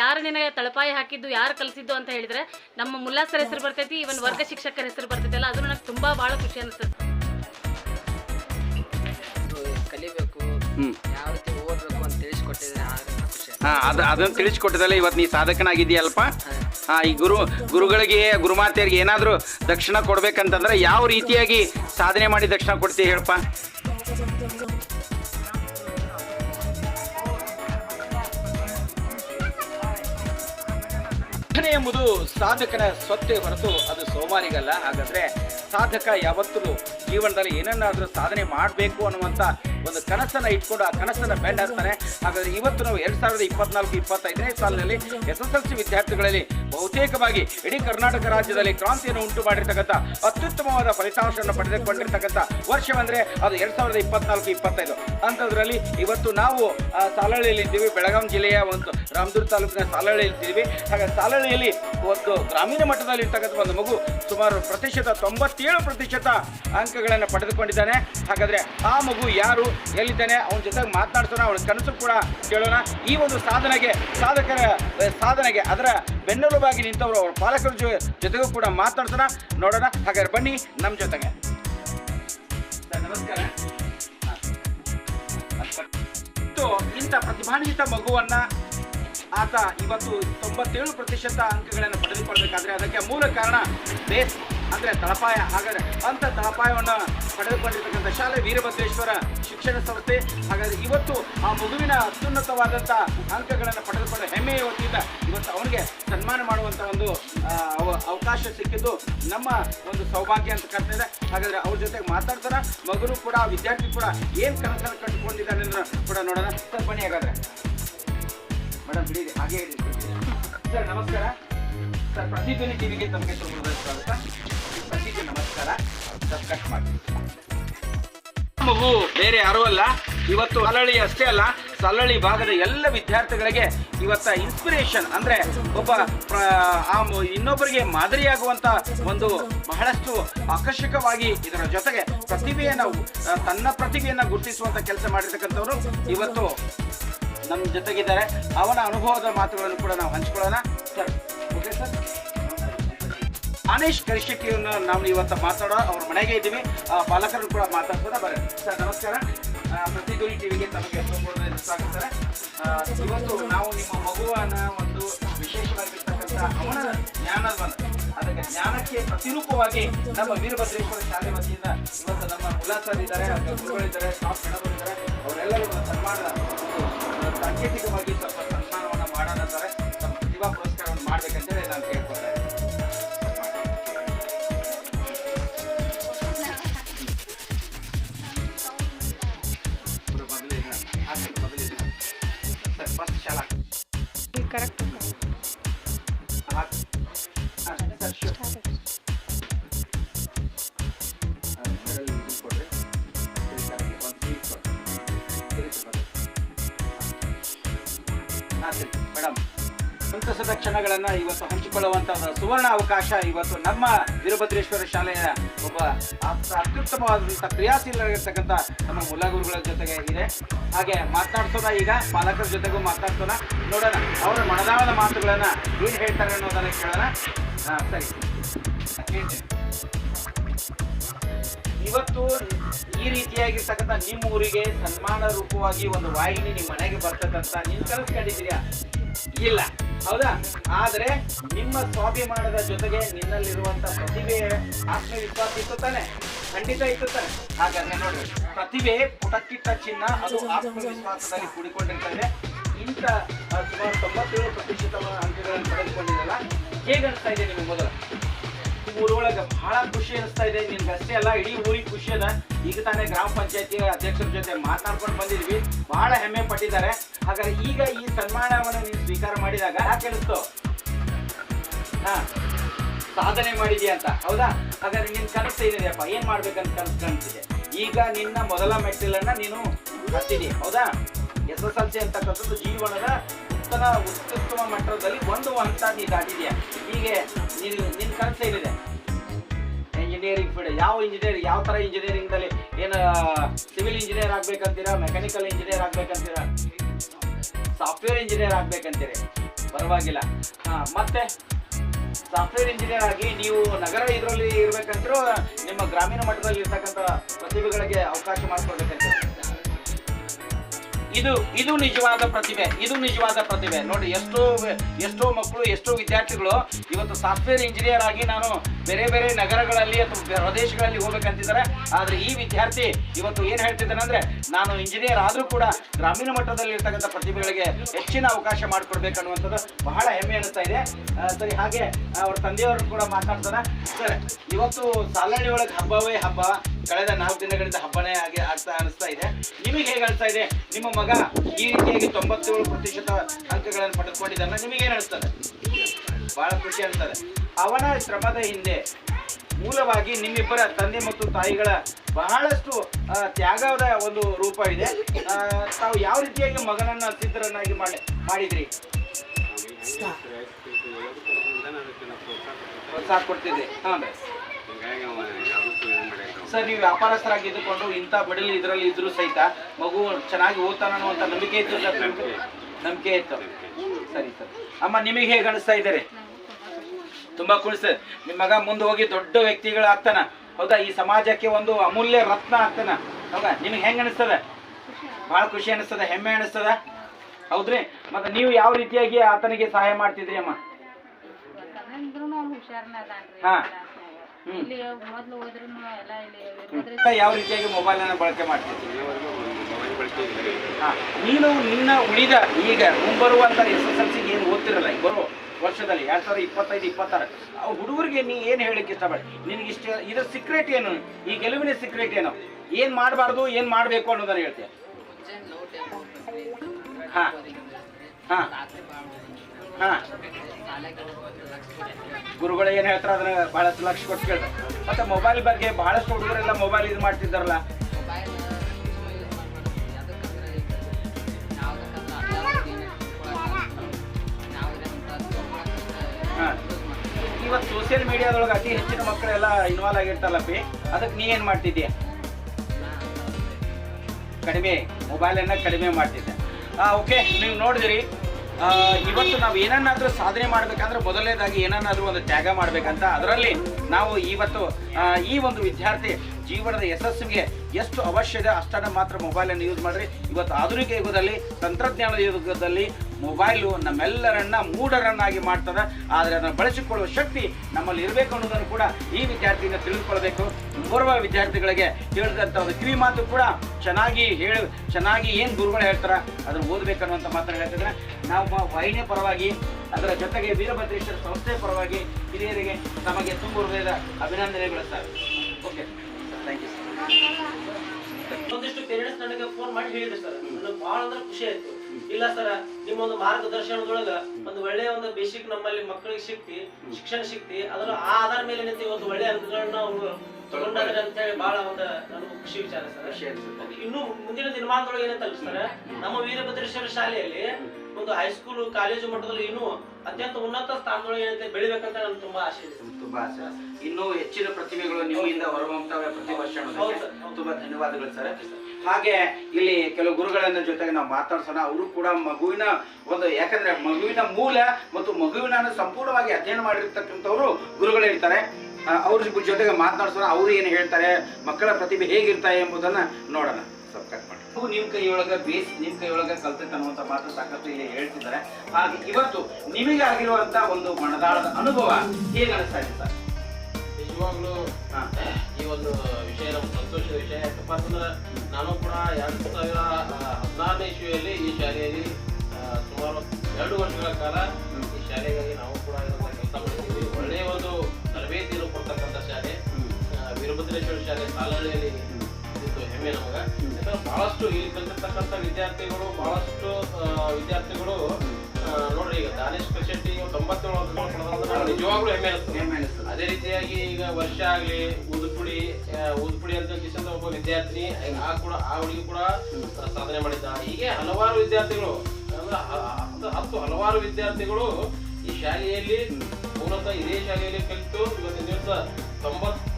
ಯಾರು ನಿನಗೆ ತಳಪಾಯಿ ಹಾಕಿದ್ದು ಯಾರು ಕಲಿಸಿದ್ದು ಅಂತ ಹೇಳಿದ್ರೆ ನಮ್ಮ ಮುಲ್ಲಾಸರ ಹೆಸರು ಬರ್ತೈತಿ ಇವನ್ ವರ್ಗ ಶಿಕ್ಷಕರ ಹೆಸರು ಬರ್ತೈತಲ್ಲ ಅದು ನನಗೆ ತುಂಬಾ ಬಹಳ ಖುಷಿ ಅನಿಸ್ತದೆ ಕಲಿಬೇಕು ಯಾವ ರೀತಿ ಓದಬೇಕು ಅಂತ. ಹಾ ಅದು ಅದನ್ನು ತಿಳಿಸ್ಕೊಟ್ಟಿದ್ದಲ್ಲ ಇವತ್ತು ನೀ ಸಾಧಕನಾಗಿದೆಯಲ್ಪ ಹಾ. ಈ ಗುರು ಗುರುಗಳಿಗೆ ಗುರುಮಾತೆಯರಿಗೆ ಏನಾದರೂ ದಕ್ಷಿಣ ಕೊಡ್ಬೇಕಂತಂದ್ರೆ ಯಾವ ರೀತಿಯಾಗಿ ಸಾಧನೆ ಮಾಡಿ ದಕ್ಷಿಣ ಕೊಡ್ತೀವಿ ಹೇಳಪ್ಪ? ಎಂಬುದು ಸಾಧಕನ ಸ್ವತ್ತೇ ಹೊರತು ಅದು ಸೋಮಾರಿಗಲ್ಲ. ಹಾಗಾದ್ರೆ ಸಾಧಕ ಯಾವತ್ತೂ ಜೀವನದಲ್ಲಿ ಏನನ್ನಾದರೂ ಸಾಧನೆ ಮಾಡಬೇಕು ಅನ್ನುವಂಥ ಒಂದು ಕನಸನ್ನ ಇಟ್ಕೊಂಡು ಆ ಕನಸನ್ನ ಬೆಂಡ್ ಹಾಕ್ತಾನೆ ಹಾಗಾದ್ರೆ ಇವತ್ತು ನಾವು ಎರಡ್ ಸಾವಿರದ ಇಪ್ಪತ್ನಾಲ್ಕು, ಇಪ್ಪತ್ತೈದನೇ ಸಾಲಿನಲ್ಲಿ ಎಸ್ ಎಸ್ ಎಲ್ ಸಿ ವಿದ್ಯಾರ್ಥಿಗಳಲ್ಲಿ ಬಹುತೇಕವಾಗಿ ಇಡೀ ಕರ್ನಾಟಕ ರಾಜ್ಯದಲ್ಲಿ ಕ್ರಾಂತಿಯನ್ನು ಉಂಟು ಮಾಡಿರ್ತಕ್ಕಂಥ ಅತ್ಯುತ್ತಮವಾದ ಫಲಿತಾಂಶವನ್ನು ಪಡೆದುಕೊಂಡಿರ್ತಕ್ಕಂಥ ವರ್ಷವೆಂದರೆ ಅದು ಎರಡ್ ಸಾವಿರದ ಇಪ್ಪತ್ನಾಲ್ಕು ಇಪ್ಪತ್ತೈದು. ಅಂಥದ್ರಲ್ಲಿ ಇವತ್ತು ನಾವು ಆ, ಸಾಲಹಳ್ಳಿಯಲ್ಲಿ ಇದ್ದೀವಿ ಬೆಳಗಾಂ ಜಿಲ್ಲೆಯ ಒಂದು ರಾಮದುರ್ಗ ತಾಲೂಕಿನ ಸಾಲಹಳ್ಳಿಯಲ್ಲಿ ಇದ್ದೀವಿ. ಹಾಗೆ ಸಾಲಹಳ್ಳಿಯಲ್ಲಿ ಒಂದು ಗ್ರಾಮೀಣ ಮಟ್ಟದಲ್ಲಿ ಇರ್ತಕ್ಕಂಥ ಒಂದು ಮಗು ಸುಮಾರು ಪ್ರತಿಶತ ತೊಂಬತ್ತೇಳು ಪ್ರತಿಶತ ಅಂಕಗಳನ್ನು ಪಡೆದುಕೊಂಡಿದ್ದಾನೆ. ಹಾಗಾದ್ರೆ ಆ ಮಗು ಯಾರು ಎಲ್ಲಿದ್ದಾನೆ ಅವನ ಜೊತೆಗೆ ಮಾತನಾಡ್ಸೋಣ ಅವನ ಕನಸು ಕೂಡ ಕೇಳೋಣ. ಈ ಒಂದು ಸಾಧನೆಗೆ ಸಾಧಕರ ಸಾಧನೆಗೆ ಅದರ ಬೆನ್ನೆಲುಬಾಗಿ ನಿಂತವರು, ಅವರ ಪಾಲಕರ ಜೊತೆಗೂ ಕೂಡ ಮಾತಾಡ್ತಾನ ನೋಡೋಣ. ಹಾಗಾದ್ರೆ ಬನ್ನಿ ನಮ್ಮ ಜೊತೆಗೆ. ಇಂಥ ಪ್ರತಿಭಾನ್ವಿತ ಮಗುವನ್ನ ಆತ ಇವತ್ತು ತೊಂಬತ್ತೇಳು ಪ್ರತಿಶತ ಅಂಕಗಳನ್ನು ಪಡೆದುಕೊಳ್ಬೇಕಾದ್ರೆ ಅದಕ್ಕೆ ಮೂಲ ಕಾರಣ ಬೇಸ್ ಅಂದ್ರೆ ತಳಪಾಯ ಹಾಗಾದ್ರೆ ಅಂತ ತಳಪಾಯವನ್ನು ಪಡೆದುಕೊಂಡಿರ್ತಕ್ಕಂಥ ಶಾಲೆ ವೀರಭದ್ರೇಶ್ವರ ಶಿಕ್ಷಣ ಸಂಸ್ಥೆ. ಹಾಗಾದ್ರೆ ಇವತ್ತು ಆ ಮಗುವಿನ ಅತ್ಯುನ್ನತವಾದಂಥ ಅಂಕಗಳನ್ನು ಪಡೆದುಕೊಂಡ ಹೆಮ್ಮೆಯ ವತಿಯಿಂದ ಇವತ್ತು ಅವನಿಗೆ ಸನ್ಮಾನ ಮಾಡುವಂತ ಒಂದು ಅವ- ಅವಕಾಶ ಸಿಕ್ಕಿದ್ದು ನಮ್ಮ ಒಂದು ಸೌಭಾಗ್ಯ ಅಂತ ಕಾಣ್ತಾ ಹಾಗಾದ್ರೆ ಅವ್ರ ಜೊತೆಗೆ ಮಾತಾಡ್ತಾರ. ಮಗನು ಕೂಡ, ವಿದ್ಯಾರ್ಥಿ ಕೂಡ ಏನ್ ಕನಸನ್ನು ಕಟ್ಟಿಕೊಂಡಿದ್ದಾನೆ ಕೂಡ ನೋಡೋಣ. ಸರ್, ಬನ್ನಿ ಹಾಗಾದ್ರೆ. ಮೇಡಮ್, ಬಿಡಿ, ಹಾಗೆ ಹೇಳಿ ಸರ್, ನಮಸ್ಕಾರ. ಸರ್, ಪ್ರತಿಧ್ವನಿ ಟಿವಿಗೆ ತಮಗೆ ತುಂಬ ಸ್ವಾಗತ ಕಟ್ ಮಗು ಬೇರೆ ಯಾರೂ ಅಲ್ಲ, ಇವತ್ತು ಸಲ್ಲಳ್ಳಿ ಅಷ್ಟೇ ಅಲ್ಲ ಸಲ್ಲಳ್ಳಿ ಭಾಗದ ಎಲ್ಲ ವಿದ್ಯಾರ್ಥಿಗಳಿಗೆ ಇವತ್ತ ಇನ್ಸ್ಪಿರೇಷನ್ ಅಂದ್ರೆ ಒಬ್ಬ ಇನ್ನೊಬ್ಬರಿಗೆ ಮಾದರಿಯಾಗುವಂತ ಒಂದು ಬಹಳಷ್ಟು ಆಕರ್ಷಕವಾಗಿ ಇದರ ಜೊತೆಗೆ ಪ್ರತಿಭೆಯನ್ನ, ತನ್ನ ಪ್ರತಿಭೆಯನ್ನ ಗುರುತಿಸುವಂತ ಕೆಲಸ ಮಾಡಿರ್ತಕ್ಕಂಥವ್ರು ಇವತ್ತು ನಮ್ಮ ಜೊತೆಗಿದ್ದಾರೆ. ಅವನ ಅನುಭವದ ಮಾತುಗಳನ್ನು ಕೂಡ ನಾವು ಹಂಚ್ಕೊಳ್ಳೋಣ. Sir okay sir. ಅನೇಶ್ ಕರಿಶೆಟ್ಟಿಯನ್ನು ನಾವು ಇವತ್ತು ಮಾತಾಡೋ ಅವ್ರ ಮನೆಗೆ ಇದ್ದೀವಿ. ಆ ಪಾಲಕರು ಕೂಡ ಮಾತಾಡ್ಬೋದ ಬರ್ರಿ ಸರ್, ನಮಸ್ಕಾರ. ಪ್ರತಿ ಪ್ರತಿಧ್ವನಿ ಟಿವಿಗೆ ತಮಗೆ ಸ್ವಾಗತ ಇವತ್ತು ನಾವು ನಿಮ್ಮ ಮಗುವನ ಒಂದು ವಿಶೇಷವಾಗಿರ್ತಕ್ಕಂಥ ಅವನ ಜ್ಞಾನವನ್ನು, ಅದಕ್ಕೆ ಜ್ಞಾನಕ್ಕೆ ಪ್ರತಿರೂಪವಾಗಿ ನಮ್ಮ ವೀರಭದ್ರೇಶ್ವರ ಶಾಲೆ ವತಿಯಿಂದ ಇವತ್ತು ನಮ್ಮ ಮುಲಾಸರ್ ಇದ್ದಾರೆ ಹಾಗೆ ಗುರುಗಳಿದ್ದಾರೆ ಇದ್ದಾರೆ ಅವರೆಲ್ಲರೂ ಒಂದು ಸಾಂಕೇತಿಕವಾಗಿ ಸ್ವಲ್ಪ ಸನ್ಮಾನವನ್ನು ಮಾಡೋಣ ಅಂತಾರೆ ಪ್ರತಿಭಾ ಪುರಸ್ಕಾರವನ್ನು ಮಾಡಬೇಕಂತೇಳಿ ನಾನು ಕೇಳ್ಕೊಳ್ತಾ ಸರಿ. ಮೇಡಮ್ ಸಂತಸದ ಕ್ಷಣಗಳನ್ನು ಇವತ್ತು ಹಂಚಿಕೊಳ್ಳುವಂತಹ ಸುವರ್ಣ ಅವಕಾಶ ಇವತ್ತು ನಮ್ಮ ವೀರಭದ್ರೇಶ್ವರ ಶಾಲೆಯ ಒಬ್ಬ ಅತ್- ಅತ್ಯುತ್ತಮವಾದಂಥ ಕ್ರಿಯಾಶೀಲರಾಗಿರ್ತಕ್ಕಂಥ ನಮ್ಮ ಮುಲಗುರುಗಳ ಗುರುಗಳ ಜೊತೆಗೆ ಇದೆ. ಹಾಗೆ ಮಾತನಾಡ್ಸೋಣ ಈಗ, ಪಾಲಕರ ಜೊತೆಗೂ ಮಾತಾಡ್ಸೋಣ ನೋಡೋಣ, ಅವರ ಮನದಾಳದ ಮಾತುಗಳನ್ನ ಏನ್ ಹೇಳ್ತಾರೆ ಅನ್ನೋದನ್ನ ಕೇಳೋಣ. ಸರಿ. ಇವತ್ತು ಈ ರೀತಿಯಾಗಿರ್ತಕ್ಕಂಥ ನಿಮ್ಮ ಊರಿಗೆ ಸನ್ಮಾನ ರೂಪವಾಗಿ ಒಂದು ವಾಹಿನಿ ನಿಮ್ಮ ಮನೆಗೆ ಬರ್ತಕ್ಕಂತ ನೀವು ಕಲ್ಸ್ಕೊಂಡಿದ್ದೀರಾ ಇಲ್ಲ. ಹೌದಾ? ಆದ್ರೆ ನಿಮ್ಮ ಸ್ವಾಭಿಮಾನದ ಜೊತೆಗೆ ನಿನ್ನಲ್ಲಿರುವಂತ ಪ್ರತಿಭೆ ಆತ್ಮವಿಶ್ವಾಸ ಇತ್ತು ತಾನೆ? ಖಂಡಿತ ಇತ್ತು ತಾನೆ. ಹಾಗಾದ್ರೆ ನೋಡಿ ಪ್ರತಿಭೆ ಪುಟಕ್ಕಿಟ್ಟ ಚಿನ್ನ ಅದು ಆತ್ಮವಿಶ್ವಾಸದಲ್ಲಿ ಕೂಡಿಕೊಂಡಿರ್ತದೆ. ಇಂಥ ಸುಮಾರು ತೊಂಬತ್ತೇಳು ಪ್ರತಿಶತ ಅಂಕಗಳನ್ನು ಪಡೆದುಕೊಂಡಿದ್ದಲ್ಲ ಹೇಗೆ ಅನಿಸ್ತಾ ಇದೆ ನಿಮಗೆ ಮೊದಲು? ಊರೊಳಗೆ ಬಹಳ ಖುಷಿ ಅನಿಸ್ತಾ ಇದೆ. ನಿನ್ಗೆ ಅಷ್ಟೇ ಅಲ್ಲ, ಇಡೀ ಊರಿಗೆ ಖುಷಿ ಅದ. ಈಗ ತಾನೇ ಗ್ರಾಮ ಪಂಚಾಯತಿ ಅಧ್ಯಕ್ಷರ ಜೊತೆ ಮಾತಾಡ್ಕೊಂಡು ಬಂದಿದ್ವಿ. ಬಹಳ ಹೆಮ್ಮೆ ಪಟ್ಟಿದ್ದಾರೆ. ಹಾಗಾದ್ರೆ ಈಗ ಈ ಸನ್ಮಾನವನ್ನು ನೀನು ಸ್ವೀಕಾರ ಮಾಡಿದಾಗ ಯಾಕೆ ಹಾ, ಸಾಧನೆ ಮಾಡಿದ್ಯಾ ಅಂತ. ಹೌದಾ? ಹಾಗಾದ್ರೆ ನಿನ್ ಕನಸು ಏನಿದೆಯಪ್ಪ? ಏನ್ ಮಾಡ್ಬೇಕಂತ ಕನಸು ಕಾಣಿಸಿದೆ ಈಗ ನಿನ್ನ ಮೊದಲ ಮೆಟ್ಟಿಲನ್ನ ನೀನು ಹತ್ತಿದಿ ಹೌದಾ? ಎಸ್ ಎಸ್ ಎಲ್ ಸಿ ಅಂತಕ್ಕಂಥದ್ದು ಜೀವನದ ಉತ್ತಮ ಉತ್ತಮ ಮಟ್ಟದಲ್ಲಿ ಒಂದು ಹಂತ ನೀ ದಾಟಿದ್ಯಾ. ಹೀಗೆ ನೀನು ನಿನ್ನ ಕನಸು ಏನಿದೆ? ಇಂಜಿನಿಯರಿಂಗ್ ಫೀಲ್ಡ್ ಯಾವ ಇಂಜಿನಿಯರ್ ಯಾವ ತರ ಇಂಜಿನಿಯರಿಂಗ್ ದಲ್ಲಿ ಏನು ಸಿವಿಲ್ ಇಂಜಿನಿಯರ್ ಆಗ್ಬೇಕಂತೀರಾ ಮೆಕ್ಯಾನಿಕಲ್ ಇಂಜಿನಿಯರ್ ಆಗ್ಬೇಕಂತೀರಾ? ಸಾಫ್ಟ್ವೇರ್ ಇಂಜಿನಿಯರ್ ಆಗ್ಬೇಕಂತೀರಿ. ಪರವಾಗಿಲ್ಲ. ಹಾ, ಮತ್ತೆ? ಸಾಫ್ಟ್ವೇರ್ ಇಂಜಿನಿಯರ್ ಆಗಿ ನೀವು ನಗರ ಇದರಲ್ಲಿ ಇರ್ಬೇಕಂದ್ರೂ ನಿಮ್ಮ ಗ್ರಾಮೀಣ ಮಟ್ಟದಲ್ಲಿ ಇರ್ತಕ್ಕಂಥ ಪ್ರತಿಭೆಗಳಿಗೆ ಅವಕಾಶ ಮಾಡ್ಕೊಡ್ಬೇಕಂತ. ಇದು ಇದು ನಿಜವಾದ ಪ್ರತಿಭೆ, ಇದು ನಿಜವಾದ ಪ್ರತಿಭೆ. ನೋಡಿ, ಎಷ್ಟೋ ಎಷ್ಟೋ ಮಕ್ಕಳು, ಎಷ್ಟೋ ವಿದ್ಯಾರ್ಥಿಗಳು ಇವತ್ತು ಸಾಫ್ಟ್ವೇರ್ ಇಂಜಿನಿಯರ್ ಆಗಿ ನಾನು ಬೇರೆ ಬೇರೆ ನಗರಗಳಲ್ಲಿ ಅಥವಾ ಪ್ರದೇಶಗಳಲ್ಲಿ ಹೋಗ್ಬೇಕಂತಿದ್ದಾರೆ. ಆದ್ರೆ ಈ ವಿದ್ಯಾರ್ಥಿ ಇವತ್ತು ಏನ್ ಹೇಳ್ತಿದ್ದಾನೆ ಅಂದ್ರೆ, ನಾನು ಇಂಜಿನಿಯರ್ ಆದ್ರೂ ಕೂಡ ಗ್ರಾಮೀಣ ಮಟ್ಟದಲ್ಲಿ ಇರ್ತಕ್ಕಂಥ ಪ್ರತಿಭೆಗಳಿಗೆ ಹೆಚ್ಚಿನ ಅವಕಾಶ ಮಾಡಿಕೊಡ್ಬೇಕನ್ನುವಂಥದ್ದು ಬಹಳ ಹೆಮ್ಮೆ ಅನಿಸ್ತಾ ಇದೆ. ಸರಿ, ಹಾಗೆ ಅವ್ರ ತಂದೆಯವರು ಕೂಡ ಮಾತಾಡ್ತಾರೆ. ಸರ್, ಇವತ್ತು ಸಾಲಹಳ್ಳಿ ಒಳಗೆ ಹಬ್ಬವೇ ಹಬ್ಬ. ಕಳೆದ ನಾಲ್ಕು ದಿನಗಳಿಂದ ಹಬ್ಬನೇ ಆಗಿ ಆಗ್ತಾ ಅನಿಸ್ತಾ ಇದೆ. ನಿಮಗೆ ಹೇಗೆ ಅನಿಸ್ತಾ ಇದೆ? ನಿಮ್ಮ ಮಗ ಈ ರೀತಿಯಾಗಿ ತೊಂಬತ್ತೇಳು ಪ್ರತಿಶತ ಅಂಕಗಳನ್ನು ಪಡೆದುಕೊಂಡಿದ್ದಾನೆ. ನಿಮಗೆ ಏನು ಅನಿಸ್ತದೆ? ಬಹಳ ಖುಷಿ ಅನಿಸ್ತದೆ. ಅವನ ಶ್ರಮದ ಹಿಂದೆ ಮೂಲವಾಗಿ ನಿಮ್ಮಿಬ್ಬರ ತಂದೆ ಮತ್ತು ತಾಯಿಗಳ ಬಹಳಷ್ಟು ತ್ಯಾಗದ ಒಂದು ರೂಪ ಇದೆ. ತಾವು ಯಾವ ರೀತಿಯಾಗಿ ಮಗನನ್ನ ಸಿದ್ಧರನ್ನಾಗಿ ಮಾಡಿ ಮಾಡಿದ್ರಿ? ಪ್ರೋತ್ಸಾಹ ಕೊಡ್ತಿದ್ರಿ ಹಾಂ ಸರ್ ನೀವು ವ್ಯಾಪಾರಸ್ಥರಾಗಿ ಇದ್ದುಕೊಂಡು ಇಂಥ ಬಡಲಿ ಇದರಲ್ಲಿ ಇದ್ರು ಸಹಿತ ಮಗು ಚೆನ್ನಾಗಿ ಓದ್ತಾನ ಅನ್ನುವಂಥ ನಂಬಿಕೆ ಇತ್ತು ಸರ್? ನಂಬಿಕೆ ಇತ್ತು. ಸರಿ ಸರ್. ಅಮ್ಮ ನಿಮಗೆ ಹೇಗೆ ಅನಿಸ್ತಾ ಇದ್ದಾರೆ ತುಂಬಾ ಖುಷಿ ಸರ್. ನಿಮ್ಮ ಮಗ ಮುಂದೆ ಹೋಗಿ ದೊಡ್ಡ ವ್ಯಕ್ತಿಗಳಾಗ್ತಾನ ಹೌದಾ? ಈ ಸಮಾಜಕ್ಕೆ ಒಂದು ಅಮೂಲ್ಯ ರತ್ನ ಆಗ್ತಾನ. ಹೌದಾ? ನಿಮಗೆ ಹೆಂಗೆ ಅನಿಸ್ತದೆ? ಭಾಳ ಖುಷಿ ಅನಿಸ್ತದ ಹೆಮ್ಮೆ ಅನಿಸ್ತದ. ಹೌದ್ರಿ? ಮತ್ತೆ ನೀವು ಯಾವ ರೀತಿಯಾಗಿ ಆತನಿಗೆ ಸಹಾಯ ಮಾಡ್ತಿದ್ರಿ ಅಮ್ಮ? ಹಾ. ಇಲ್ಲಿ ಮೊದ್ಲು ಎಲ್ಲ ಇಲ್ಲಿ ಯಾವ ರೀತಿಯಾಗಿ ಮೊಬೈಲ್ ಅನ್ನ ಬಳಕೆ ಮಾಡ್ತಿದ್ರಿ? ಹಾ, ನೀನು ನಿನ್ನ ಉಳಿದ ಈಗ ಮುಂಬರುವಂತ ಎಸ್ ಎಸ್ ಎಲ್ ಸಿಗೆ ಏನು ಓದ್ತಿರಲ್ಲ ಈಗ ಬರೋ ವರ್ಷದಲ್ಲಿ ಎರಡ್ ಸಾವಿರದ ಇಪ್ಪತ್ತೈದು ಇಪ್ಪತ್ತಾರು ಆ ಹುಡುಗರಿಗೆ ನೀ ಏನು ಹೇಳಕ್ಕೆ ಇಷ್ಟಪಡಿ ನಿನಗೆ ಇಷ್ಟ ಇದ್ರ ಸೀಕ್ರೆಟ್ ಏನು? ಈ ಗೆಲುವಿನ ಸೀಕ್ರೆಟ್ ಏನು? ಏನ್ ಮಾಡಬಾರ್ದು ಏನ್ ಮಾಡಬೇಕು ಅನ್ನೋದನ್ನ ಹೇಳ್ತೀಯ? ಹಾ. ಹಾ. ಹಾ. ಗುರುಗಳು ಏನ್ ಹೇಳ್ತಾರ ಅದನ್ನ ಬಹಳಷ್ಟು ಲಕ್ಷ ಕೊಟ್ಟು ಕೇಳ್ತಾರೆ ಮತ್ತೆ ಮೊಬೈಲ್ ಬಗ್ಗೆ ಬಹಳಷ್ಟು ಹುಡುಗರೆಲ್ಲ ಮೊಬೈಲ್ ಇದು ಮಾಡ್ತಿದ್ದಾರಲ್ಲ. ಹಾ. ಇವತ್ತು ಸೋಷಿಯಲ್ ಮೀಡಿಯಾದೊಳಗೆ ಅತಿ ಹೆಚ್ಚಿನ ಮಕ್ಕಳೆಲ್ಲ ಇನ್ವಾಲ್ವ್ ಆಗಿರ್ತಾರಲ್ಲ ಪಿ ಅದಕ್ಕೆ ನೀ ಏನು ಮಾಡ್ತಿದ್ದೀಯ ಕಡಿಮೆ ಮೊಬೈಲನ್ನು ಕಡಿಮೆ ಮಾಡ್ತಿದ್ದೆ. ಓಕೆ ನೀವು ನೋಡಿದಿರಿ. ಇವತ್ತು ನಾವು ಏನನ್ನಾದ್ರೂ ಸಾಧನೆ ಮಾಡ್ಬೇಕಂದ್ರೆ ಮೊದಲನೇದಾಗಿ ಏನನ್ನಾದ್ರೂ ಒಂದು ತ್ಯಾಗ ಮಾಡ್ಬೇಕಂತ. ಅದರಲ್ಲಿ ನಾವು ಇವತ್ತು ಈ ಒಂದು ವಿದ್ಯಾರ್ಥಿ ಜೀವನದ ಯಶಸ್ಸಿಗೆ ಎಷ್ಟು ಅವಶ್ಯದ ಅಷ್ಟನ್ನ ಮಾತ್ರ ಮೊಬೈಲನ್ನು ಯೂಸ್ ಮಾಡ್ರಿ. ಇವತ್ತು ಆಧುನಿಕ ಯುಗದಲ್ಲಿ, ತಂತ್ರಜ್ಞಾನದ ಯುಗದಲ್ಲಿ ಮೊಬೈಲು ನಮ್ಮೆಲ್ಲರನ್ನ ಮೂಢರನ್ನಾಗಿ ಮಾಡ್ತದೆ. ಆದರೆ ಅದನ್ನು ಬಳಸಿಕೊಳ್ಳುವ ಶಕ್ತಿ ನಮ್ಮಲ್ಲಿ ಇರಬೇಕು ಅನ್ನೋದನ್ನು ಕೂಡ ಈ ವಿದ್ಯಾರ್ಥಿಯಿಂದ ತಿಳಿದುಕೊಳ್ಬೇಕು ಓರ್ವ ವಿದ್ಯಾರ್ಥಿಗಳಿಗೆ ಹೇಳಿದಂಥ ಒಂದು ಕಿವಿ ಮಾತು ಕೂಡ ಚೆನ್ನಾಗಿ ಹೇಳಿ, ಚೆನ್ನಾಗಿ ಏನು ಗುರುಗಳು ಹೇಳ್ತಾರ, ಅದನ್ನು ಓದಬೇಕನ್ನುವಂಥ ಮಾತನ್ನು ಹೇಳ್ತಿದ್ರೆ ನಾವು ವೈನೇ ವಾಹಿನಿಯ ಪರವಾಗಿ ಅದರ ಜೊತೆಗೆ ವೀರಭದ್ರೇಶ್ವರ ಸಂಸ್ಥೆ ಪರವಾಗಿ ಹಿರಿಯರಿಗೆ ತಮಗೆ ತುಂಬ ಹೃದಯದ ಅಭಿನಂದನೆಗಳು sir. Okay thank you sir ಒಂದಿಷ್ಟು ಪೇರೆಂಟ್ಸ್ ನನಗೆ ಫೋನ್ ಮಾಡಿ ಹೇಳಿದ್ರು ಸರ್. ನನಗೆ ಬಹಳ ಅಂದ್ರೆ ಖುಷಿ ಆಯ್ತು. ಇಲ್ಲ ಸರ್ ನಿಮ್ಮ ಒಂದು ಮಾರ್ಗದರ್ಶನದೊಳಗ ಒಂದು ಒಳ್ಳೆಯ ಒಂದು ಬೇಸಿಕ್ ನಮ್ಮಲ್ಲಿ ಮಕ್ಕಳಿಗೆ ಸಿಕ್ತಿ ಶಿಕ್ಷಣ ಸಿಕ್ತಿ ಅದರ ಆ ಆಧಾರ ಮೇಲೆ ನಿಂತು ಒಂದು ಒಳ್ಳೆಯ ಅಂಕಗಳನ್ನ ಅವರು ತಗೊಂಡಾದ್ರೆ ಅಂತ ಹೇಳಿ ಬಹಳ ಒಂದು ನನಗೂ ಖುಷಿ ವಿಚಾರ ಸರ್. ಇನ್ನು ಮುಂದಿನ ದಿನಮಾನದೊಳಗೆ ಏನ ಸರ್? ನಮ್ಮ ವೀರಭದ್ರೇಶ್ವರ ಶಾಲೆಯಲ್ಲಿ ಒಂದು ಹೈಸ್ಕೂಲ್ ಕಾಲೇಜು ಮಟ್ಟದಲ್ಲಿ ಇನ್ನೂ ಅತ್ಯಂತ ಉನ್ನತ ಸ್ಥಾನದೊಳಗೆ ಏನಂತ ಬೆಳಿಬೇಕಂತ ನನ್ಗೆ ತುಂಬಾ ಆಸೆ ಇದೆ. ತುಂಬಾ ಆಸೆ. ಇನ್ನೂ ಹೆಚ್ಚಿನ ಪ್ರತಿಭೆಗಳು ನಿಮ್ಮಿಂದ ಪ್ರತಿ ವರ್ಷ. ತುಂಬಾ ಧನ್ಯವಾದಗಳು ಸರ್. ಹಾಗೆ ಇಲ್ಲಿ ಕೆಲವು ಗುರುಗಳನ್ನ ಜೊತೆಗೆ ನಾವು ಮಾತಾಡ್ಸೋಣ. ಅವರು ಕೂಡ ಮಗುವಿನ ಒಂದು ಯಾಕಂದ್ರೆ ಮಗುವಿನ ಮೂಲ ಮತ್ತು ಮಗುವಿನ ಸಂಪೂರ್ಣವಾಗಿ ಅಧ್ಯಯನ ಮಾಡಿರ್ತಕ್ಕಂಥವ್ರು ಗುರುಗಳು ಇರ್ತಾರೆ. ಆ, ಅವ್ರ ಜೊತೆಗೆ ಮಾತನಾಡಿಸೋಣ ಅವರು ಏನು ಹೇಳ್ತಾರೆ ಮಕ್ಕಳ ಪ್ರತಿಭೆ ಹೇಗಿರ್ತಾರೆ ಎಂಬುದನ್ನ ನೋಡೋಣ. ಸಬ್ಸ್ಕ್ರೈಬ್ ಮಾಡಿ. ಮಗು ನಿಮ್ ಕೈಯೊಳಗ ಬೇಸ್ ನಿಮ್ ಕೈಯೊಳಗ ಕಲ್ತೈತೆ ಅನ್ನುವಂಥ ಮಾತು ಸಾಕಷ್ಟು ಇಲ್ಲಿ ಹೇಳ್ತಿದ್ದಾರೆ. ಹಾಗೆ ಇವತ್ತು ನಿಮಗೆ ಆಗಿರುವಂತ ಒಂದು ಮಣದಾಳದ ಅನುಭವ ಹೇಗೆ ಅನಿಸ್ತಾ ಇದೆ ಸರ್? ನಿಜವಾಗ್ಲೂ. ಈ ಒಂದು ವಿಷಯ ನಮ್ಗೆ ಸಂತೋಷದ ವಿಷಯ. ಯಾಕಪ್ಪ ಅಂತಂದ್ರೆ ನಾನು ಕೂಡ ಎರಡು ಸಾವಿರ ಹದಿನಾರನೇ ಇಸ್ವಿಯಲ್ಲಿ ಈ ಶಾಲೆಯಲ್ಲಿ ಸುಮಾರು ಎರಡು ವರ್ಷಗಳ ಕಾಲ ಈ ಶಾಲೆಗಾಗಿ ನಾವು ಶಾಲೆ ಸಾಲಹಳ್ಳಿಯಲ್ಲಿ ಇದು ಹೆಮ್ಮೆ ನಮಗೆ. ಯಾಕಂದ್ರೆ ಬಹಳಷ್ಟು ಇಲ್ಲಿ ಕಲಿತಿರ್ತಕ್ಕಂಥ ವಿದ್ಯಾರ್ಥಿಗಳು ಬಹಳಷ್ಟು ವಿದ್ಯಾರ್ಥಿಗಳು ನೋಡ್ರಿ ಈಗ ದಾನೇಶ್ ಕಶೆಟ್ಟಿ ತೊಂಬತ್ತೇಳು ಅಂಕಗಳು ನಿಜವಾಗ್ಲೂ ಹೆಮ್ಮೆ ಅನಿಸ್ತದೆ ಅದೇ ರೀತಿಯಾಗಿ ಈಗ ವರ್ಷ ಆಗ್ಲಿ ಉದುಪುಡಿ ಉದ್ಪುಡಿ ಅಂತ ಕಿಶನ್ ಒಬ್ಬ ವಿದ್ಯಾರ್ಥಿನಿ ಆ ಕೂಡ ಆ ಹುಡುಗಿ ಕೂಡ ಸಾಧನೆ ಮಾಡಿದ್ದ ಹೀಗೆ ಹಲವಾರು ವಿದ್ಯಾರ್ಥಿಗಳು ಅಂದ್ರೆ ಹತ್ತು ಹಲವಾರು ವಿದ್ಯಾರ್ಥಿಗಳು ಈ ಶಾಲೆಯಲ್ಲಿ ಮೂಲತಃ ಇದೇ ಶಾಲೆಯಲ್ಲಿ ಕಲಿತು ಇವತ್ತಿನ ದಿವಸ ತೊಂಬತ್ತ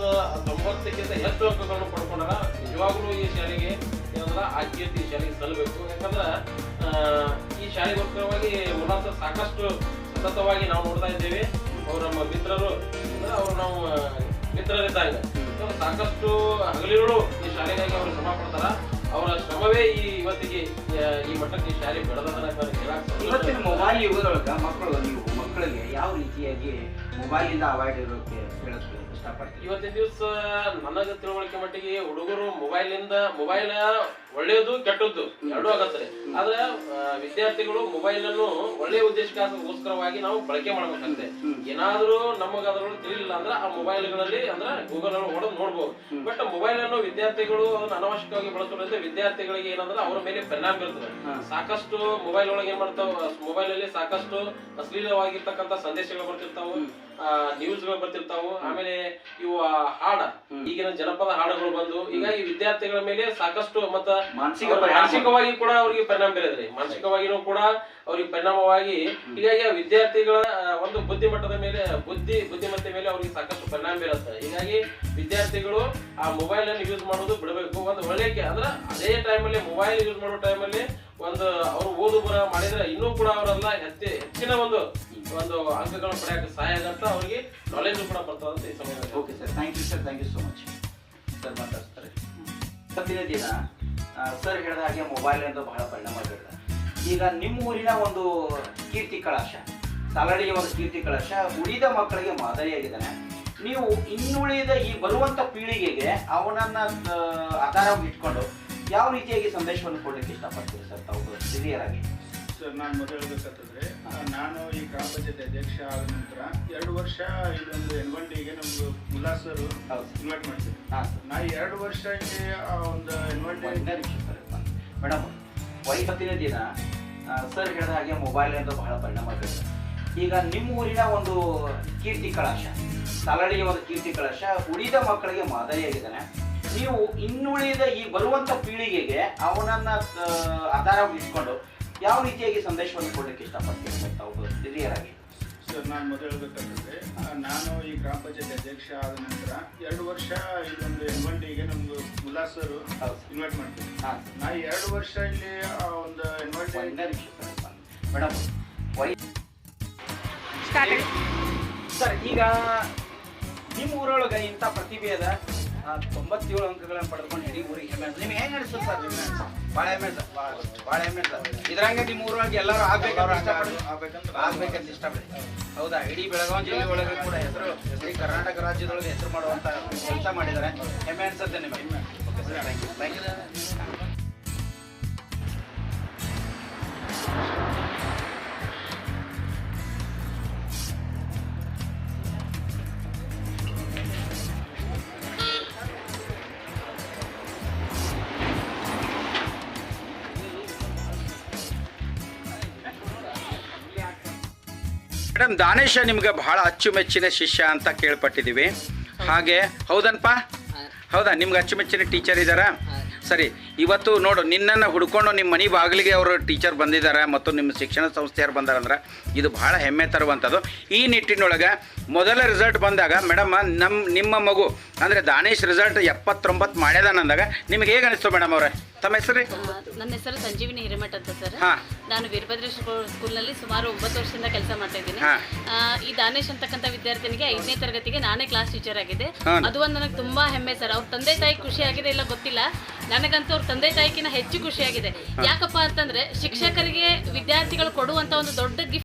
ತೊಂಬತ್ತಕ್ಕಿಂತ ಹೆಚ್ಚು ಅಂಕಗಳನ್ನು ಪಡ್ಕೊಂಡಾರ ನಿಜವಾಗ್ಲೂ ಈ ಶಾಲೆಗೆ ಏನಂದ್ರೆ ಆದ್ಯತೆ ಈ ಶಾಲೆಗೆ ಸಲ್ಲಬೇಕು ಯಾಕಂದ್ರೆ ಈ ಶಾಲೆಗೋಸ್ಕರವಾಗಿ ಉಲ್ಲಾಸ ಸಾಕಷ್ಟು ಸತತವಾಗಿ ನಾವು ನೋಡ್ತಾ ಇದ್ದೇವೆ. ಅವ್ರು ನಮ್ಮ ಮಿತ್ರರು ಅವ್ರು ನಾವು ಮಿತ್ರರಿದ್ದಾಗ ಸಾಕಷ್ಟು ಹಗಲಿರುಳು ಈ ಶಾಲೆಗಾಗಿ ಅವರು ಶ್ರಮ ಪಡ್ತಾರ. ಅವರ ಶ್ರಮವೇ ಈ ಇವತ್ತಿಗೆ ಈ ಮಟ್ಟಕ್ಕೆ ಈ ಶಾಲೆ. ಇವತ್ತಿನ ಮೊಬೈಲ್ ಯುಗದೊಳಗ ಮಕ್ಕಳು, ನೀವು ಮಕ್ಕಳಿಗೆ ಯಾವ ರೀತಿಯಾಗಿ ಮೊಬೈಲಿಂದ ಅವಾಯ್ಡ್ ಇರೋಕೆ ಹೇಳಕ್ಕೆ ಇಷ್ಟಪಡ್ತೀವಿ ಇವತ್ತಿನ ದಿವಸ ನನಗ ತಿಳುವಳಿಕೆ ಮಟ್ಟಿಗೆ ಹುಡುಗರು ಮೊಬೈಲ್ ಇಂದ ಮೊಬೈಲ್ ಒಳ್ಳೆಯದು ಕೆಟ್ಟದ್ದು ಎರಡೂ ಆಗತ್ತೆ. ಆದ್ರೆ ವಿದ್ಯಾರ್ಥಿಗಳು ಮೊಬೈಲ್ ಅನ್ನು ಒಳ್ಳೆಯ ಉದ್ದೇಶಕ್ಕೋಸ್ಕರವಾಗಿ ನಾವು ಬಳಕೆ ಮಾಡ್ಬೇಕಂತೆ. ಏನಾದ್ರೂ ನಮಗ ಅದ್ರೊಳಗೆ ತಿಳಿಲಿಲ್ಲ ಅಂದ್ರೆ ಆ ಮೊಬೈಲ್ಗಳಲ್ಲಿ ಅಂದ್ರೆ ಗೂಗಲ್ ಅಲ್ಲಿ ಹೊಡೆದು ನೋಡ್ಬೋದು. ಬಟ್ ಮೊಬೈಲ್ ಅನ್ನು ವಿದ್ಯಾರ್ಥಿಗಳು ಅದನ್ನ ಅನಾವಶ್ಯಕವಾಗಿ ಬಳಸೋದ್ರಿಂದ ವಿದ್ಯಾರ್ಥಿಗಳಿಗೆ ಏನಂದ್ರೆ ಅವರ ಮೇಲೆ ಪರಿಣಾಮ ಬೀರ್ತದೆ. ಸಾಕಷ್ಟು ಮೊಬೈಲ್ ಒಳಗೆ ಏನ್ ಮಾಡ್ತಾವ ಮೊಬೈಲ್ ಅಲ್ಲಿ ಸಾಕಷ್ಟು ಅಶ್ಲೀಲವಾಗಿರ್ತಕ್ಕಂಥ ಸಂದೇಶಗಳು ಬರ್ತಿರ್ತಾವು. ನ್ಯೂಸ್ಗಳು ಬರ್ತಿರ್ತಾವು. ಆಮೇಲೆ ಇವು ಹಾಡ ಈಗಿನ ಜನಪದ ಹಾಡುಗಳು ಬಂದು ಹೀಗಾಗಿ ವಿದ್ಯಾರ್ಥಿಗಳ ಮೇಲೆ ಸಾಕಷ್ಟು ಮತ್ತ ಮಾನಸಿಕ ಮಾನಸಿಕವಾಗಿ ಕೂಡ ಅವ್ರಿಗೆ ಪರಿಣಾಮ ಬೀರದ್ರಿ ಮಾನಸಿಕವಾಗಿನೂ ಕೂಡ ಅವ್ರಿಗೆ ಪರಿಣಾಮವಾಗಿ ಹೀಗಾಗಿ ಆ ವಿದ್ಯಾರ್ಥಿಗಳ ಒಂದು ಬುದ್ಧಿಮಟ್ಟದ ಮೇಲೆ ಬುದ್ಧಿ ಬುದ್ಧಿಮತ್ತೆ ಮೇಲೆ ಅವ್ರಿಗೆ ಸಾಕಷ್ಟು ಪರಿಣಾಮ ಬೀರುತ್ತೆ. ಹೀಗಾಗಿ ವಿದ್ಯಾರ್ಥಿಗಳು ಆ ಮೊಬೈಲ್ ಅನ್ನು ಯೂಸ್ ಮಾಡೋದು ಬಿಡಬೇಕು. ಒಂದು ಒಳ್ಳೆಯಕ್ಕೆ ಅಂದ್ರೆ ಅದೇ ಟೈಮಲ್ಲಿ ಮೊಬೈಲ್ ಯೂಸ್ ಮಾಡೋ ಟೈಮಲ್ಲಿ ಒಂದು ಅವರು ಓದು ಬರ ಮಾಡಿದ್ರೆ ಇನ್ನೂ ಕೂಡ ಅವರೆಲ್ಲ ಹೆಚ್ಚಿ ಹೆಚ್ಚಿನ ಒಂದು ಒಂದು ಅಂಕಗಳನ್ನು ಪಡೆಯಕ್ಕೆ ಸಹಾಯ ಆಗುತ್ತೆ. ಅವರಿಗೆ ನಾಲೆಜ್ ಕೂಡ ಬರ್ತದಂತ ಈ ಸಮಯದಲ್ಲಿ. Okay sir thank you sir thank you so much sir ಮಾತಾಡ್ತಾರೆ ಇವತ್ತಿನ ದಿನ ಸರ್ ಹೇಳಿದ ಹಾಗೆ ಮೊಬೈಲ್ ಅಂತ ಬಹಳ ಪರಿಣಾಮ ಬೀರಿದೆ ಈಗ ನಿಮ್ಮ ಊರಿನ ಒಂದು ಕೀರ್ತಿ ಕಳಶ ಸಾಲಡಿಗೆ ಒಂದು ಕೀರ್ತಿ ಕಳಶ ಉಳಿದ ಮಕ್ಕಳಿಗೆ ಮಾದರಿಯಾಗಿದ್ದಾನೆ. ನೀವು ಇನ್ನುಳಿದ ಈ ಬರುವಂತ ಪೀಳಿಗೆಗೆ ಅವನನ್ನ ಆಧಾರವಾಗಿ ಇಟ್ಕೊಂಡು ಯಾವ ರೀತಿಯಾಗಿ ಸಂದೇಶವನ್ನು ಕೊಡ್ಲಿಕ್ಕೆ ಇಷ್ಟಪಡ್ತೀರಿ ಸರ್ ತಾವು ಹಿರಿಯರಾಗಿ. ಸರ್ ನಾನು ಮೊದಲು ಹೇಳ್ಬೇಕಂತಂದ್ರೆ ನಾನು ಈ ಗ್ರಾಮ ಪಂಚಾಯತ್ ಅಧ್ಯಕ್ಷ ಆದ ನಂತರ ಎರಡು ವರ್ಷ ಇದೊಂದು ಎನ್ ಒನ್ ಡಿಗೆ ನಮ್ದು ಉಲ್ಲಾಸರು ಇನ್ವೈಟ್ ಸರ್ ನಾ ಎರಡು ವರ್ಷ ಇಲ್ಲಿ ಆ ಒಂದು ಎನ್ ಒನ್ ಡಿ ಮೇಡಮ್ ವೈಪತ್ತಿನ ದಿನ ಸರ್ ಹೇಳಿದ ಹಾಗೆ ಮೊಬೈಲ್ ಅಂತ ಬಹಳ ಪರಿಣಾಮ ಬೀರಿದೆ ಈಗ ನಿಮ್ಮ ಊರಿನ ಒಂದು ಕೀರ್ತಿ ಕಳಶ ತಲಡಿಯ ಒಂದು ಕೀರ್ತಿ ಕಳಶ ಉಳಿದ ಮಕ್ಕಳಿಗೆ ಮಾದರಿಯಾಗಿದ್ದಾನೆ ನೀವು ಇನ್ನುಳಿದ ಈ ಬರುವಂತ ಪೀಳಿಗೆಗೆ ಅವನನ್ನ ಆಧಾರವಾಗಿ ಇಟ್ಕೊಂಡು ಯಾವ ರೀತಿಯಾಗಿ ಸಂದೇಶವನ್ನು ಕೊಡಲಿಕ್ಕೆ ಇಷ್ಟಪಡ್ತೀರಿ ಸರ್ ತಾವು ಹಿರಿಯರಾಗಿ? ಸರ್ ನಾನು ಮೊದಲು ಹೇಳ್ಬೇಕಂತಂದ್ರೆ ನಾನು ಈ ಗ್ರಾಮ ಪಂಚಾಯತ್ ಅಧ್ಯಕ್ಷ ಆದ ನಂತರ ಎರಡು ವರ್ಷ ಇದೊಂದು ಎನ್ ಒನ್ ಡಿಗೆ ನಮ್ದು ಉಲ್ಲಾಸರು ಇನ್ವೈಟ್ ಮಾಡ್ತೀನಿ ಹಾಂ. ನಾ ಎರಡು ವರ್ಷ ಇಲ್ಲಿ ಒಂದು ಎನ್ ಒನ್ ಡಿ ಒಂದೇ ನಿಮಿಷ ಸರ್ ಮೇಡಮ್ ವೈ ಸರ್ ಈಗ ನಿಮ್ಮ ಊರೊಳಗೆ ಇಂಥ ಪ್ರತಿಭೆ ಅದ? ತೊಂಬತ್ತೇಳು ಅಂಕಗಳನ್ನು ಪಡೆದುಕೊಂಡು ಇಡೀ ಊರಿಗೆ ಹೆಮ್ಮೆ. ನಿಮ್ಗೆ ಹೆಂಗೆ ಅನಿಸ್ತದೆ ಸರ್ ನಿಮ್ಗೆ ಭಾಳ ಹೆಮ್ಮೆ ಸರ್ ಭಾಳ ಹೆಮ್ಮೆ ಸರ್. ಇದ್ರಂಗೆ ನಿಮ್ಮ ಊರೊಳಗೆ ಎಲ್ಲರೂ ಆಗ್ಬೇಕು ಇಷ್ಟಪಡ್ರಿ. ಆಗ್ಬೇಕಂತ ಇಷ್ಟಪಡ್ರಿ. ಹೌದಾ? ಇಡೀ ಬೆಳಗಾವಿ ಜಿಲ್ಲೆ ಒಳಗೆ ಕೂಡ ಹೆಸರು ಇಡೀ ಕರ್ನಾಟಕ ರಾಜ್ಯದೊಳಗೆ ಹೆಸರು ಮಾಡುವಂಥ ಕೆಲಸ ಮಾಡಿದ್ದಾರೆ. ಹೆಮ್ಮೆ ಅನಿಸುತ್ತೆ ನಿಮಗೆ? Thank you thank you madam, Danesha ನಿಮ್ಗೆ ಬಹಳ ಅಚ್ಚುಮೆಚ್ಚಿನ ಶಿಷ್ಯ ಅಂತ ಕೇಳ್ಪಟ್ಟಿದ್ದೀವಿ. ಹಾಗೆ, ಹೌದನ್ಪ? ಹೌದಾ? ನಿಮ್ಗೆ ಅಚ್ಚುಮೆಚ್ಚಿನ ಟೀಚರ್ ಇದ್ದಾರಾ? ಸರಿ, ಇವತ್ತು ನೋಡು, ನಿನ್ನನ್ನು ಹುಡ್ಕೊಂಡು ನಿಮ್ಮ ಮನೆ ಬಾಗಿಲಿಗೆ ಅವರು ಟೀಚರ್ ಬಂದಿದ್ದಾರೆ ಮತ್ತು ನಿಮ್ಮ ಶಿಕ್ಷಣ ಸಂಸ್ಥೆಯವರು ಬಂದಾರಂದ್ರೆ ಇದು ಭಾಳ ಹೆಮ್ಮೆ ತರುವಂಥದ್ದು. ಈ ನಿಟ್ಟಿನೊಳಗೆ ಮೊದಲ ರಿಸಲ್ಟ್ ಬಂದಾಗ, ಮೇಡಮ್ ನಮ್ಮ ನಿಮ್ಮ ಮಗು, ಅಂದರೆ ದಾನೇಶ್ ರಿಸಲ್ಟ್ ಎಪ್ಪತ್ತೊಂಬತ್ತು ಮಾಡ್ಯದಾನಂದಾಗ ನಿಮ್ಗೆ ಹೇಗೆ ಅನಿಸ್ತು ಮೇಡಮ್ ಅವರೇ? ತಮ್ಮ ಹೆಸರು? ನನ್ನ ಹೆಸರು ಸಂಜೀವಿನಿ ಹಿರೇಮಠ ಅಂತ ಸರ್. ಹಾ. ನಾನು ವೀರಭದ್ರೇಶ್ವರ ಸ್ಕೂಲ್ನಲ್ಲಿ ಸುಮಾರು ಒಂಬತ್ತು ವರ್ಷದಿಂದ ಕೆಲಸ ಮಾಡ್ತಾ ಇದ್ದೀನಿ. ಹಾ. ಆ, ಈ ದಾನೇಶ್ ಅಂತಕ್ಕಂಥ ವಿದ್ಯಾರ್ಥಿನಿಗೆ ಐದನೇ ತರಗತಿಗೆ ನಾನೇ ಕ್ಲಾಸ್ ಟೀಚರ್ ಆಗಿದೆ. ಅದು ಒಂದು ನನಗೆ ತುಂಬಾ ಹೆಮ್ಮೆ ಸರ್. ಅವ್ರ ತಂದೆ ತಾಯಿ ಖುಷಿ ಆಗಿದೆ ಇಲ್ಲ ಗೊತ್ತಿಲ್ಲ. ನನಗಂತೂ ಅವ್ರ ತಂದೆ ತಾಯಿಕಿನ ಹೆಚ್ಚು ಖುಷಿಯಾಗಿದೆ ಯಾಕಪ್ಪ ಅಂತಂದ್ರೆ ಶಿಕ್ಷಕರಿಗೆ ವಿದ್ಯಾರ್ಥಿಗಳು ಕೊಡುವಂತ ಒಂದು ದೊಡ್ಡ ಗಿಫ್ಟ್